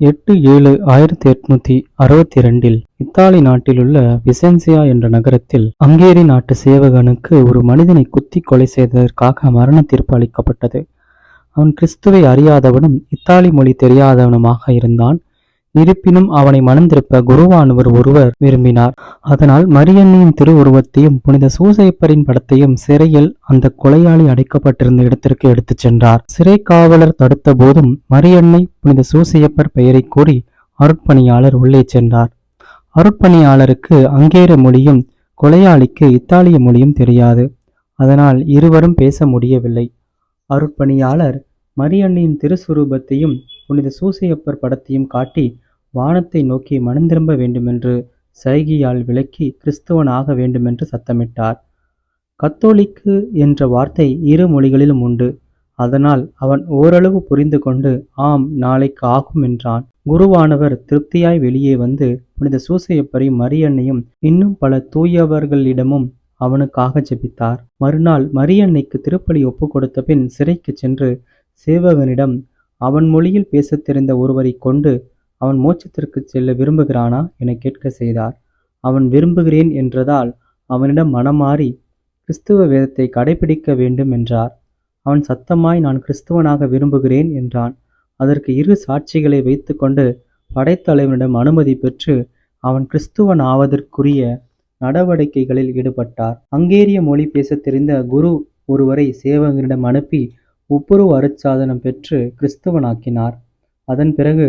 எட்டு ஏழு ஆயிரத்தி எட்நூத்தி அறுபத்தி ரெண்டில் இத்தாலி நாட்டிலுள்ள விசென்சியா என்ற நகரத்தில் ஹங்கேரி நாட்டு சேவகனுக்கு ஒரு மனிதனை குத்தி கொலை செய்ததற்காக மரண தீர்ப்பு அளிக்கப்பட்டது. அவன் கிறிஸ்துவை அறியாதவனும் இத்தாலி மொழி தெரியாதவனுமாக இருந்தான். இருப்பினும் அவனை மணந்திருப்ப குருவானவர் ஒருவர் விரும்பினார். அதனால் மரியன்னியின் திருவுருவத்தையும் புனித சூசையப்பரின் படத்தையும் சிறையில் அந்த கொலையாளி அடைக்கப்பட்டிருந்த இடத்திற்கு எடுத்துச் சென்றார். சிறை காவலர் தடுத்த போதும் மரியன்னை புனித சூசையப்பர் பெயரை கூறி அருட்பணியாளர் உள்ளே சென்றார். அருட்பணியாளருக்கு அங்கேற மொழியும் கொலையாளிக்கு இத்தாலிய மொழியும் தெரியாது. அதனால் இருவரும் பேச முடியவில்லை. அருட்பணியாளர் மரியன்னையின் திருசுரூபத்தையும் புனித சூசையப்பர் படத்தையும் காட்டி வானத்தை நோக்கி மனந்திரும்ப வேண்டுமென்று சைகியால் விளக்கி கிறிஸ்தவனாக ஆக வேண்டுமென்று சத்தமிட்டார். கத்தோலிக்கு என்ற வார்த்தை இரு மொழிகளிலும் உண்டு. அதனால் அவன் ஓரளவு புரிந்து கொண்டு ஆம் நாளைக்கு ஆகும் என்றான். குருவானவர் திருப்தியாய் வெளியே வந்து புனித சூசையப்பரையும் மரியன்னையும் இன்னும் பல தூயவர்களிடமும் அவனுக்காக ஜெபித்தார். மறுநாள் மரியன்னைக்கு திருப்பலி ஒப்பு கொடுத்த பின் சிறைக்கு சென்று சேவகனிடம் அவன் மொழியில் பேசத் தெரிந்த ஒருவரை கொண்டு அவன் மோட்சத்திற்கு செல்ல விரும்புகிறானா என கேட்க செய்தார். அவன் விரும்புகிறேன் என்றதால் அவனிடம் மனமாறி கிறிஸ்துவ வேதத்தை கடைபிடிக்க வேண்டும் என்றார். அவன் சத்தமாய் நான் கிறிஸ்துவனாக விரும்புகிறேன் என்றான். அதற்கு இரு சாட்சிகளை வைத்துக்கொண்டு படைத்தலைவனிடம் அனுமதி பெற்று அவன் கிறிஸ்துவன் ஆவதற்குரிய நடவடிக்கைகளில் ஈடுபட்டார். ஹங்கேரிய மொழி பேசத் தெரிந்த குரு ஒருவரை சேவகனிடம் அனுப்பி ஒப்புரவு அருட்சாதனம் பெற்று கிறிஸ்துவனாக்கினார். அதன் பிறகு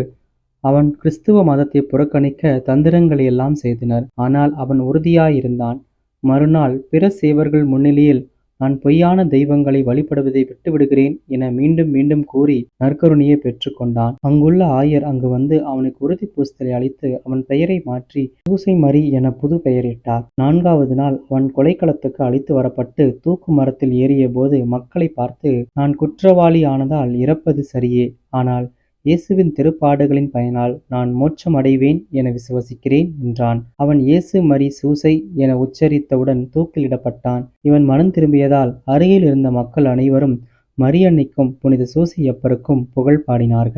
அவன் கிறிஸ்துவ மதத்தை புறக்கணிக்க தந்திரங்களை எல்லாம் செய்தனர். ஆனால் அவன் உறுதியாயிருந்தான். மறுநாள் பிற சேவர்கள் முன்னிலையில் நான் பொய்யான தெய்வங்களை வழிபடுவதை விட்டுவிடுகிறேன் என மீண்டும் மீண்டும் கூறி நற்கருணையை பெற்றுக்கொண்டான். அங்குள்ள ஆயர் அங்கு வந்து அவனுக்கு உறுதி பூசலை அளித்து அவன் பெயரை மாற்றி தூசை மரி என புது பெயரிட்டார். நான்காவது நாள் அவன் கொலைக்களத்துக்கு அழைத்து வரப்பட்டு தூக்கு மரத்தில் ஏறிய போது மக்களை பார்த்து நான் குற்றவாளி ஆனதால் இறப்பது சரியே. ஆனால் இயேசுவின் திருப்பாடுகளின் பயனால் நான் மோட்சம் அடைவேன் என விசுவசிக்கிறேன் என்றான். அவன் இயேசு மரி சூசை என உச்சரித்தவுடன் தூக்கிலிடப்பட்டான். இவன் மனம் திரும்பியதால் அருகில் இருந்த மக்கள் அனைவரும் மரியன்னைக்கும் புனித சூசையப்பருக்கும் புகழ் பாடினார்கள்.